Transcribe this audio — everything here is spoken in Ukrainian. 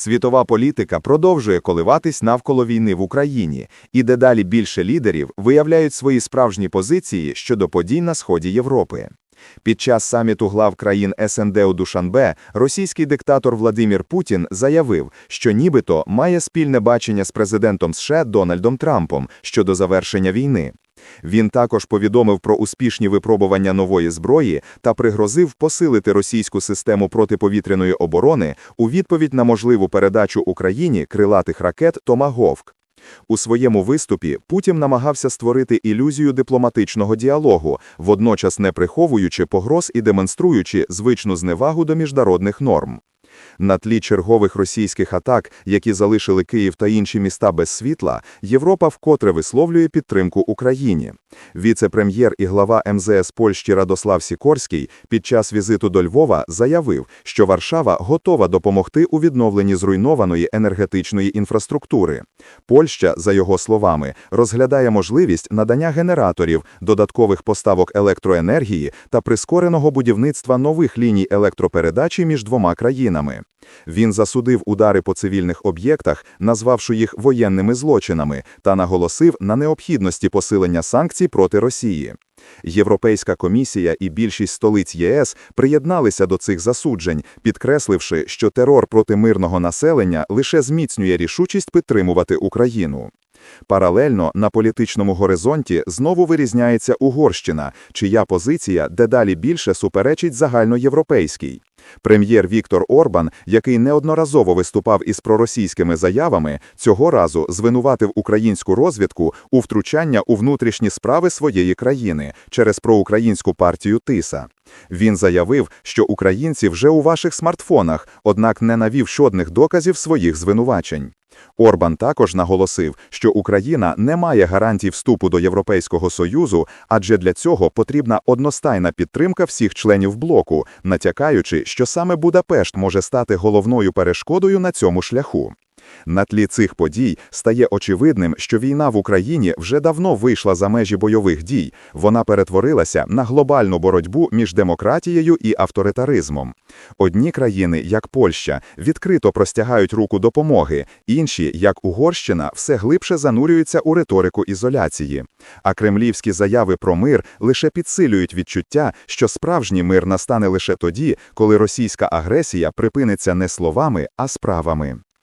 Світова політика продовжує коливатись навколо війни в Україні, і дедалі більше лідерів виявляють свої справжні позиції щодо подій на сході Європи. Під час саміту глав країн СНД у Душанбе російський диктатор Владимир Путін заявив, що нібито має спільне бачення з президентом США Дональдом Трампом щодо завершення війни. Він також повідомив про успішні випробування нової зброї та пригрозив посилити російську систему протиповітряної оборони у відповідь на можливу передачу Україні крилатих ракет «Томагавк». У своєму виступі Путін намагався створити ілюзію дипломатичного діалогу, водночас не приховуючи погроз і демонструючи звичну зневагу до міжнародних норм. На тлі чергових російських атак, які залишили Київ та інші міста без світла, Європа вкотре висловлює підтримку Україні. Віце-прем'єр і глава МЗС Польщі Радослав Сікорський під час візиту до Львова заявив, що Варшава готова допомогти у відновленні зруйнованої енергетичної інфраструктури. Польща, за його словами, розглядає можливість надання генераторів, додаткових поставок електроенергії та прискореного будівництва нових ліній електропередачі між двома країнами. Він засудив удари по цивільних об'єктах, назвавши їх воєнними злочинами, та наголосив на необхідності посилення санкцій проти Росії. Європейська комісія і більшість столиць ЄС приєдналися до цих засуджень, підкресливши, що терор проти мирного населення лише зміцнює рішучість підтримувати Україну. Паралельно на політичному горизонті знову вирізняється Угорщина, чия позиція дедалі більше суперечить загальноєвропейській. Прем'єр Віктор Орбан, який неодноразово виступав із проросійськими заявами, цього разу звинуватив українську розвідку у втручання у внутрішні справи своєї країни через проукраїнську партію Тиса. Він заявив, що українці вже у ваших смартфонах, однак не навів жодних доказів своїх звинувачень. Орбан також наголосив, що Україна не має гарантій вступу до Європейського Союзу, адже для цього потрібна одностайна підтримка всіх членів блоку, натякаючи, що саме Будапешт може стати головною перешкодою на цьому шляху. На тлі цих подій стає очевидним, що війна в Україні вже давно вийшла за межі бойових дій. Вона перетворилася на глобальну боротьбу між демократією і авторитаризмом. Одні країни, як Польща, відкрито простягають руку допомоги, інші, як Угорщина, все глибше занурюються у риторику ізоляції. А кремлівські заяви про мир лише підсилюють відчуття, що справжній мир настане лише тоді, коли російська агресія припиниться не словами, а справами.